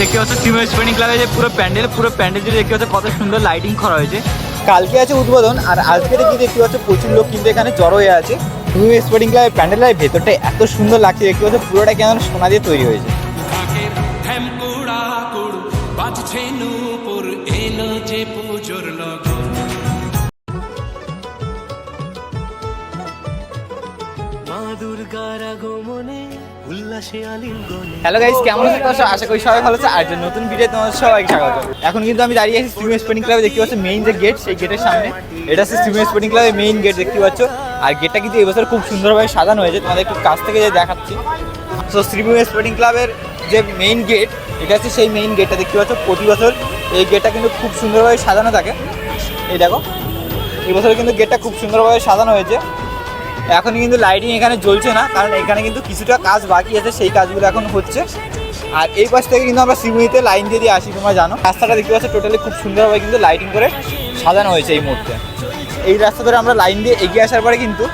দেখতে পাচ্ছ cement sporting ক্লাবে যে পুরো প্যান্ডেল পুরো প্যান্ডেল জুড়ে দেখতে পাচ্ছ কত সুন্দর লাইটিং করা হয়েছে। কালকে আছে উদ্বোধন আর আজকে দেখি দেখতে পাচ্ছ প্রচুর লোক কিন্তু এখানে জড়ো হয়ে আছে। সিমেন্ট স্পোর্টিং ক্লাবের প্যান্ডেলের ভেতরটা এত সুন্দর লাগছে দেখতে পাচ্ছ পুরোটা কেমন সোনা দিয়ে তৈরি হয়েছে। দুর্গার আগমনে হ্যালো গাইস কেমন আছো তোমরা? আশা করি সবাই ভালো আছে আর যে নতুন ভিডিও তোমাদের সবাইকে স্বাগত। এখন কিন্তু আমি দাঁড়িয়ে আছি স্টিম স্পোর্টিং ক্লাবে দেখতে পাচ্ছ মেইন যে গেট সেই গেটের সামনে। এটা হচ্ছে স্টিম স্পোর্টিং ক্লাবের মেইন গেট দেখতে পাচ্ছ। আর গেটটা কিন্তু এবছর খুব সুন্দরভাবে সাজানো হয়েছে। তোমাদের একটু কাছ থেকে যে দেখাচ্ছি। সো স্টিম স্পোর্টিং ক্লাবের যে মেইন গেট এটা হচ্ছে সেই মেইন গেটটা দেখতে পাচ্ছ। প্রতি বছর এই গেটটা কিন্তু খুব সুন্দরভাবে সাজানো থাকে। এই দেখো। এবছর কিন্তু গেটটা খুব সুন্দরভাবে সাজানো হয়েছে। এখন কিন্তু লাইটিং এখানে জ্বলছে না, কারণ এখানে কিন্তু কিছুটা কাজ বাকি আছে, সেই কাজগুলো এখন হচ্ছে। আর এই পাশ থেকে কিন্তু আমরা সিমুইতে লাইন দিয়ে দিয়ে আসি, তোমরা জানো। রাস্তাটা দেখতে পাচ্ছ টোটালি খুব সুন্দরভাবে কিন্তু লাইটিং করে সাজানো হয়েছে এই মুহূর্তে। এই রাস্তা ধরে আমরা লাইন দিয়ে এগিয়ে আসার পরে কিন্তু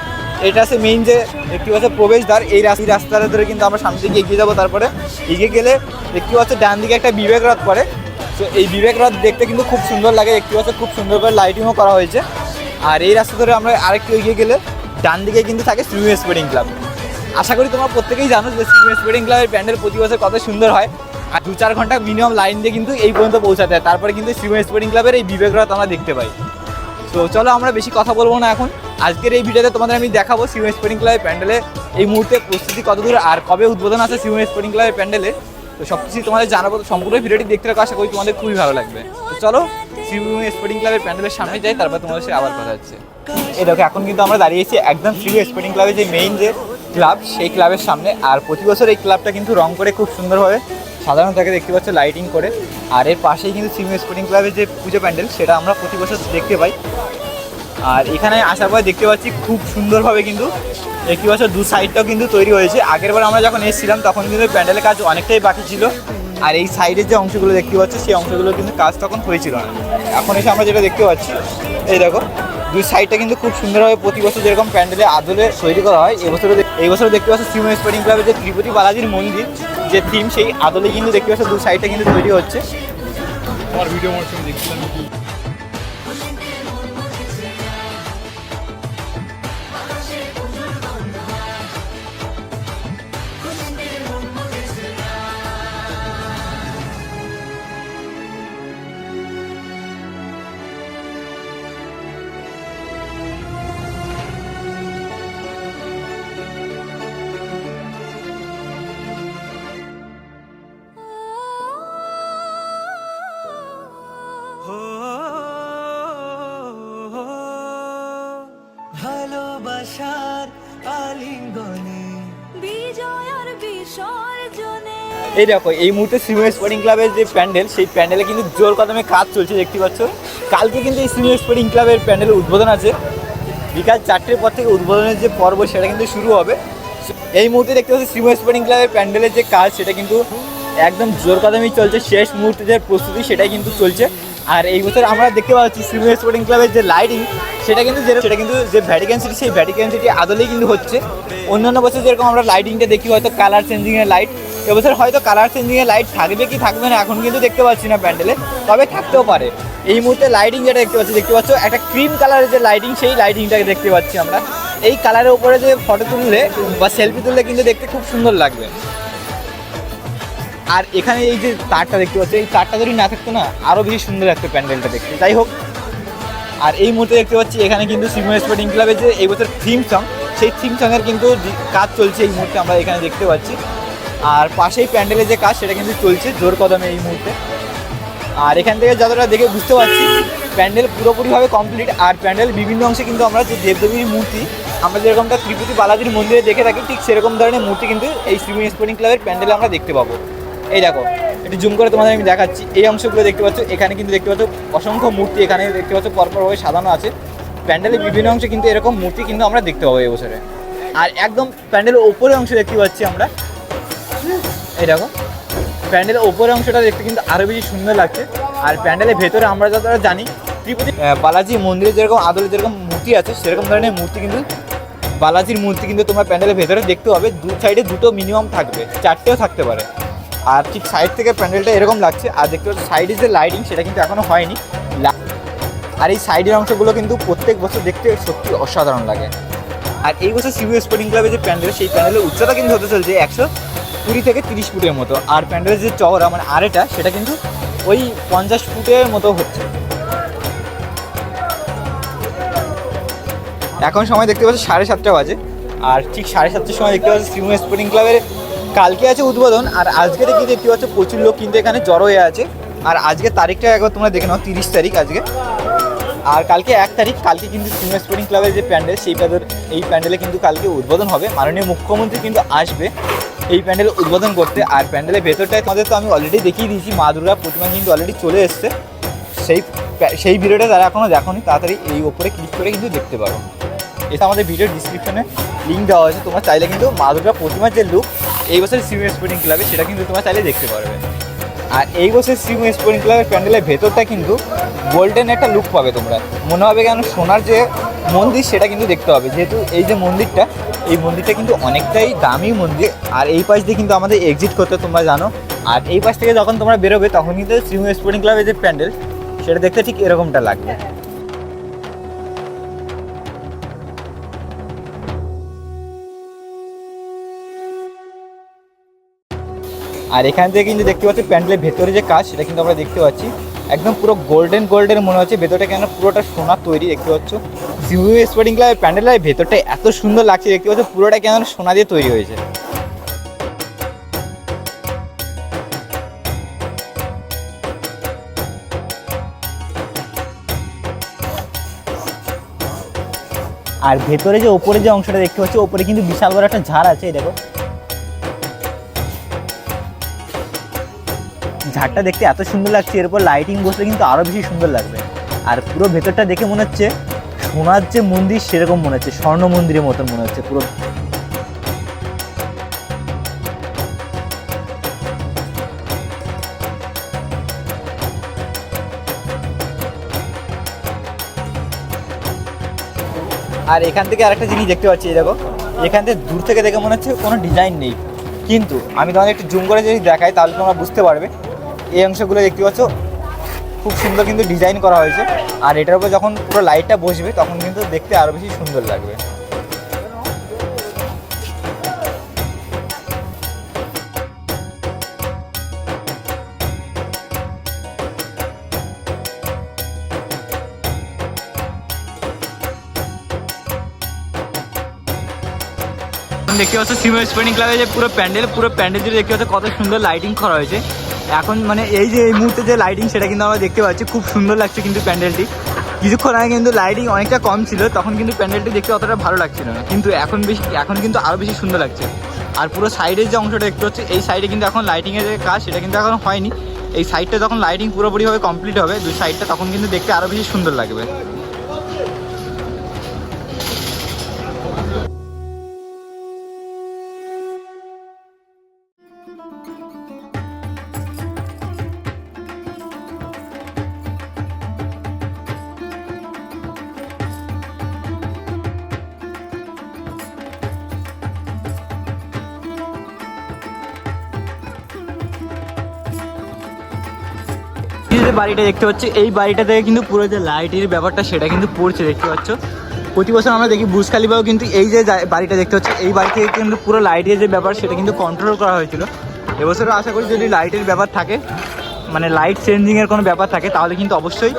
এটা আছে মেইন যে দেখতে পাচ্ছ প্রবেশদ্বার, এই রাস্তা রাস্তাটা ধরে কিন্তু আমরা সামনের দিকে এগিয়ে যাব, তারপরে এগিয়ে গেলে দেখতে পাচ্ছ ডান দিকে একটা বিবেক রথ পড়ে। তো এই বিবেক রথ দেখতে কিন্তু খুব সুন্দর লাগে দেখতে পাচ্ছ খুব সুন্দর করে লাইটিংও করা হয়েছে। আর এই রাস্তা ধরে আমরা আরেকটু এগিয়ে গেলে ডান দিকে কিন্তু থাকে সুইমিং স্পোর্টিং ক্লাব আশা করি তোমরা প্রত্যেকেই জানো যে সুইমিং স্পোর্টিং ক্লাবের প্যান্ডেল প্রতি বছর কত সুন্দর হয়। আর দু চার ঘণ্টা মিনিমাম লাইন দিয়ে কিন্তু এই পর্যন্ত পৌঁছাতে হয়। তারপরে কিন্তু সুইমিং স্পোর্টিং ক্লাবের এই বিবেক রথ আমরা দেখতে পাই। তো চলো আমরা বেশি কথা বলব না এখন। আজকের এই ভিডিওতে তোমাদের আমি দেখাবো সিউএন স্পোর্টিং ক্লাবের প্যান্ডেলে এই মুহূর্তে প্রস্তুতি কতদূর আর কবে উদ্বোধন আছে সিউএন স্পোর্টিং ক্লাবের প্যান্ডেলে। তো সব কিছুই তোমাদের জানাব। সম্পূর্ণ ভিডিওটি দেখতে রাখো আশা করি তোমাদের খুবই ভালো লাগবে। তো চলো সিউএন স্পোর্টিং ক্লাবের প্যান্ডেলের সামনে যাই, তারপর তোমাদের সাথে আবার কথা হচ্ছে। এই দেখো, এখন কিন্তু আমরা দাঁড়িয়েছি একদম সিউএন স্পোর্টিং ক্লাবের যে মেইন যে ক্লাব সেই ক্লাবের সামনে। আর প্রতি বছর এই ক্লাবটা কিন্তু রং করে খুব সুন্দরভাবে সাধারণ থাকে, দেখতে পাচ্ছ লাইটিং করে। আর এর পাশেই কিন্তু সিউএন স্পোর্টিং ক্লাবের যে পুজো প্যান্ডেল, সেটা আমরা প্রতি বছর দেখতে পাই। আর এখানে আসার পরে দেখতে পাচ্ছি খুব সুন্দরভাবে কিন্তু একটি বছর দু সাইডটাও কিন্তু তৈরি হয়েছে। আগের বার আমরা যখন এসেছিলাম, তখন কিন্তু প্যান্ডেলের কাজ অনেকটাই বাকি ছিল। আর এই সাইডের যে অংশগুলো দেখতে পাচ্ছি, সেই অংশগুলো কিন্তু কাজ তখন হয়েছিল না। এখন এসে আমরা যেটা দেখতে পাচ্ছি, এই দেখো দুই সাইডটা কিন্তু খুব সুন্দরভাবে প্রতি বছর যেরকম প্যান্ডেলে আদলে তৈরি করা হয় এবছরও দেখ- এই বছর দেখতে পাচ্ছি সিমো স্পোর্টিং ক্লাবের যে তিরুপতি বালাজির মন্দির, যে থিম সেই আদলে কিন্তু দেখতে পাচ্ছ, দু সাইডটা কিন্তু তৈরি হচ্ছে। আমার ভিডিও দেখছিলাম এই দেখো, এই মুহূর্তে সিনিয়র স্পোর্টিং ক্লাবের যে প্যান্ডেল, সেই প্যান্ডেলে কিন্তু জোর কদমে কাজ চলছে, দেখতে পাচ্ছ। কালকে কিন্তু এই সিনিয়র স্পোর্টিং ক্লাবের প্যান্ডেল উদ্বোধন আছে। বিকাল চারটের পর থেকে উদ্বোধনের যে পর্ব, সেটা কিন্তু শুরু হবে। এই মুহূর্তে দেখতে পাচ্ছি সিনিয়র স্পোর্টিং ক্লাবের প্যান্ডেলের যে কাজ, সেটা কিন্তু একদম জোর কদমেই চলছে। শেষ মুহূর্তে যে প্রস্তুতি, সেটাই কিন্তু চলছে। আর এই বছর আমরা দেখতে পাচ্ছি সিনিয়র স্পোর্টিং ক্লাবের যে লাইটিং সেটা কিন্তু যে সেটা কিন্তু যে ভ্যাটিকান সিটি সেই ভ্যাটিকান সিটি আদলেই কিন্তু হচ্ছে। অন্যান্য বছর যেরকম আমরা লাইটিংটা দেখি, হয়তো কালার চেঞ্জিংয়ের লাইট এবছর হয়তো কালার চেঞ্জিংয়ের লাইট থাকবে কি থাকবে না, এখন কিন্তু দেখতে পাচ্ছি না প্যান্ডেলে। তবে থাকতেও পারে। এই মুহূর্তে লাইটিং যেটা দেখতে পাচ্ছি, দেখতে পাচ্ছ একটা ক্রিম কালারের যে লাইটিং সেই লাইটিংটাকে দেখতে পাচ্ছি আমরা। এই কালারের উপরে যে ফটো তুললে বা সেলফি তুললে কিন্তু দেখতে খুব সুন্দর লাগবে। আর এখানে এই যে তারটা দেখতে পাচ্ছি, এই তারটা যদি না থাকতো না আরও বেশি সুন্দর লাগতো প্যান্ডেলটা দেখতে। যাই হোক, আর এই মুহূর্তে দেখতে পাচ্ছি এখানে কিন্তু সিমো স্পোর্টিং ক্লাবের যে এই বছর থিম সং সেই থিম সঙের কিন্তু কাজ চলছে এই মুহূর্তে আমরা এখানে দেখতে পাচ্ছি। আর পাশেই প্যান্ডেলের যে কাজ, সেটা কিন্তু চলছে জোর কদমে এই মুহূর্তে। আর এখান থেকে যতটা দেখে বুঝতে পারছি, প্যান্ডেল পুরোপুরিভাবে কমপ্লিট আর প্যান্ডেল বিভিন্ন অংশে কিন্তু আমরা যে দেবদেবীর মূর্তি, আমরা যেরকমটা ত্রিপুতি বালাজির মন্দিরে দেখে থাকি, ঠিক সেরকম ধরনের মূর্তি কিন্তু এই সিমি স্পোর্টিং ক্লাবের প্যান্ডেলে আমরা দেখতে পাবো। এই দেখো, একটু জুম করে তোমাদের আমি দেখাচ্ছি। এই অংশগুলো দেখতে পাচ্ছ, এখানে কিন্তু দেখতে পাচ্ছ, অসংখ্য মূর্তি এখানে দেখতে পাচ্ছ পরপরভাবে সাজানো আছে। প্যান্ডেলের বিভিন্ন অংশে কিন্তু এরকম মূর্তি কিন্তু আমরা দেখতে পাবো এবছরে। আর একদম প্যান্ডেলের ওপরের অংশে দেখতে পাচ্ছি আমরা। এই দেখো, প্যান্ডেলের ওপরের অংশটা দেখতে কিন্তু আরও বেশি সুন্দর লাগছে। আর প্যান্ডেলের ভেতরে আমরা যতটা জানি, ত্রিপতি বালাজি মন্দিরে যেরকম আদলে যেরকম মূর্তি আছে, সেরকম ধরনের মূর্তি কিন্তু বালাজির মূর্তি কিন্তু তোমরা প্যান্ডেলের ভেতরে দেখতে পাবে। দু সাইডে দুটো মিনিমাম থাকবে, চারটেও থাকতে পারে। আর ঠিক সাইড থেকে প্যান্ডেলটা এরকম লাগছে। আর দেখতে পাচ্ছ সাইডে যে লাইটিং সেটা কিন্তু এখনও হয়নি। আর এই সাইডের অংশগুলো কিন্তু প্রত্যেক বছর দেখতে সত্যি অসাধারণ লাগে। আর এই বছর সিভিউ স্পোর্টিং ক্লাবের যে প্যান্ডেল, সেই প্যান্ডেলের উচ্চতা কিন্তু হতে চলছে একশো কুড়ি থেকে তিরিশ ফুটের মতো। আর প্যান্ডেলের যে চওড়া মানে আরেটা সেটা কিন্তু ওই পঞ্চাশ ফুটের মতো হচ্ছে। এখন সময় দেখতে পাচ্ছি সাড়ে সাতটা বাজে। আর ঠিক সাড়ে সাতটার সময় দেখতে পাচ্ছি সিভিউ স্পোর্টিং ক্লাবের কালকে আছে উদ্বোধন, আর আজকে দেখি দেখতে পাচ্ছ প্রচুর লোক কিন্তু এখানে জড়ো হয়ে আছে। আর আজকে তারিখটা একবার তোমরা দেখে নাও, তিরিশ তারিখ আজকে। আর কালকে এক তারিখ, কালকে কিন্তু সিনিয়র স্পোর্টিং ক্লাবের যে প্যান্ডেল, সেই প্যান্ডেল, এই প্যান্ডেলে কিন্তু কালকে উদ্বোধন হবে। মাননীয় মুখ্যমন্ত্রী কিন্তু আসবে এই প্যান্ডেল উদ্বোধন করতে। আর প্যান্ডেলের ভেতরটায় তোমাদের তো আমি অলরেডি দেখিয়ে দিয়েছি, মা দুর্গা প্রতিমা কিন্তু অলরেডি চলে এসছে। সেই সেই ভিডিওটা তারা এখনও দেখোনি, তাড়াতাড়ি এই ওপরে ক্লিক করে কিন্তু দেখতে পারো। এটা আমাদের ভিডিও ডিসক্রিপশনে লিঙ্ক দেওয়া আছে, তোমরা চাইলে কিন্তু মা দুর্গা প্রতিমার যে লুক এই বছর সিউ স্পোর্টিং ক্লাবে, সেটা কিন্তু তোমরা চাইলে দেখতে পারবে। আর এই বছর সিউ স্পোর্টিং ক্লাবের প্যান্ডেলের ভেতরটা কিন্তু গোল্ডেন একটা লুক পাবে তোমরা। মনে হবে কেন সোনার যে মন্দির, সেটা কিন্তু দেখতে হবে। যেহেতু এই যে মন্দিরটা, এই মন্দিরটা কিন্তু অনেকটাই দামি মন্দির। আর এই পাশ দিয়ে কিন্তু আমাদের এক্সিট করতে তোমরা জানো। আর এই পাশ থেকে যখন তোমরা বেরোবে, তখন কিন্তু সিউ স্পোর্টিং ক্লাবের যে প্যান্ডেল, সেটা দেখতে ঠিক এরকমটা লাগবে। আর এখান থেকে কিন্তু দেখতে পাচ্ছি প্যান্ডেলের ভেতরে যে কাজ, সেটা কিন্তু আমরা দেখতে পাচ্ছি। একদম পুরো গোল্ডেন গোল্ডেন মনে হচ্ছে, ভেতরটা কেন পুরোটা সোনা তৈরি দেখতে পাচ্ছ। সিউ স্পোর্টিং ক্লাবের প্যান্ডেলের ভেতরটা এত সুন্দর লাগছে, দেখতে পাচ্ছ পুরোটা কেন সোনা দিয়ে তৈরি হয়েছে। আর ভেতরে যে ওপরে যে অংশটা দেখতে পাচ্ছি, ওপরে কিন্তু বিশাল বড় একটা ঝাড় আছে দেখো। ঝাড়টা দেখতে এত সুন্দর লাগছে এরপর লাইটিং বসলে কিন্তু আরও বেশি সুন্দর লাগবে। আর পুরো ভেতরটা দেখে মনে হচ্ছে সোনার যে মন্দির সেরকম মনে হচ্ছে, স্বর্ণ মন্দিরের মতন মনে হচ্ছে পুরো। আর এখান থেকে আরেকটা জিনিস দেখতে পাচ্ছি দেখো, এখান থেকে দূর থেকে দেখে মনে হচ্ছে কোনো ডিজাইন নেই। কিন্তু আমি তোমাদের একটু জুম করে যদি দেখাই, তাহলে তোমরা বুঝতে পারবে। এই অংশগুলো দেখতে পাচ্ছ? খুব সুন্দর কিন্তু ডিজাইন করা হয়েছে। আর এটার উপর যখন পুরো লাইটটা বসবে, তখন কিন্তু দেখতে আরও বেশি সুন্দর লাগবে। দেখতে পাচ্ছ সিমের স্পোর্টিং ক্লাবে যে পুরো প্যান্ডেল পুরো প্যান্ডেল জুড়ে দেখতে পাচ্ছ কত সুন্দর লাইটিং করা হয়েছে। এখন মানে এই যে এই মুহূর্তে যে লাইটিং সেটা কিন্তু আমরা দেখতে পাচ্ছি। খুব সুন্দর লাগছে কিন্তু প্যান্ডেলটি। কিছুক্ষণ আগে কিন্তু লাইটিং অনেকটা কম ছিল, তখন কিন্তু প্যান্ডেলটি দেখতে অতটা ভালো লাগছিল না। কিন্তু এখন বেশি, এখন কিন্তু আরও বেশি সুন্দর লাগছে। আর পুরো সাইডের যে অংশটা দেখতে হচ্ছে এই সাইডে কিন্তু এখন লাইটিংয়ের যে কাজ, সেটা কিন্তু এখন হয়নি। এই সাইডটা যখন লাইটিং পুরোপুরিভাবে কমপ্লিট হবে, দুই সাইডটা তখন কিন্তু দেখতে আরও বেশি সুন্দর লাগবে। বাড়িটা দেখতে পাচ্ছি। এই বাড়িটা থেকে কিন্তু পুরো যে লাইটের ব্যাপারটা সেটা কিন্তু পড়ছে, দেখতে পাচ্ছ? প্রতি বছর আমরা দেখি বুর্জ খালিফাও কিন্তু এই যে বাড়িটা দেখতে পাচ্ছি, এই বাড়ি থেকে কিন্তু পুরো লাইটের যে ব্যাপার সেটা কিন্তু কন্ট্রোল করা হয়েছিল। এবছরও আশা করি যদি লাইটের ব্যাপার থাকে মানে লাইট চেঞ্জিংয়ের কোনো ব্যাপার থাকে, তাহলে কিন্তু অবশ্যই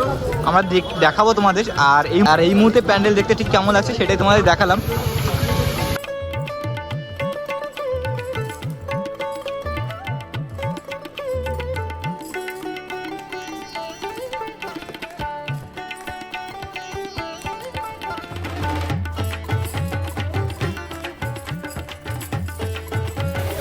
আমরা দেখ- দেখাবো তোমাদের। আর এই আর এই মুহূর্তে প্যান্ডেল দেখতে ঠিক কেমন লাগছে সেটাই তোমাদের দেখালাম।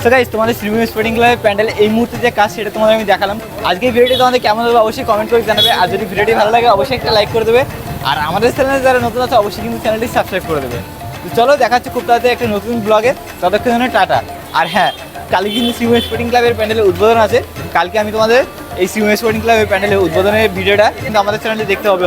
তো গাইস তোমাদের স্ট্রিমিং স্পোর্টিং ক্লাবের প্যান্ডেল এই মুহূর্তে যে কাজ, সেটা তোমাদের আমি দেখালাম। আজকে ভিডিওটি তোমাদের কেমন হবে অবশ্যই কমেন্ট করে জানাবে। আর যদি ভিডিওটি ভালো লাগে, অবশ্যই একটা লাইক করে দেবে। আর আমাদের চ্যানেলে যারা নতুন আছে, অবশ্যই কিন্তু চ্যানেলটি সাবস্ক্রাইব করে দেবে। তো চলো, দেখাচ্ছে খুব তাড়াতাড়ি একটা নতুন ব্লগে ততক্ষণ টাটা। আর হ্যাঁ কালকে কিন্তু সিউ স্পোর্টিং ক্লাবের প্যান্ডেলের উদ্বোধন আছে। কালকে আমি তোমাদের এই সিউ স্পোর্টিং ক্লাবের প্যান্ডেলের উদ্বোধনের ভিডিওটা কিন্তু আমাদের চ্যানেলে দেখতে হবে।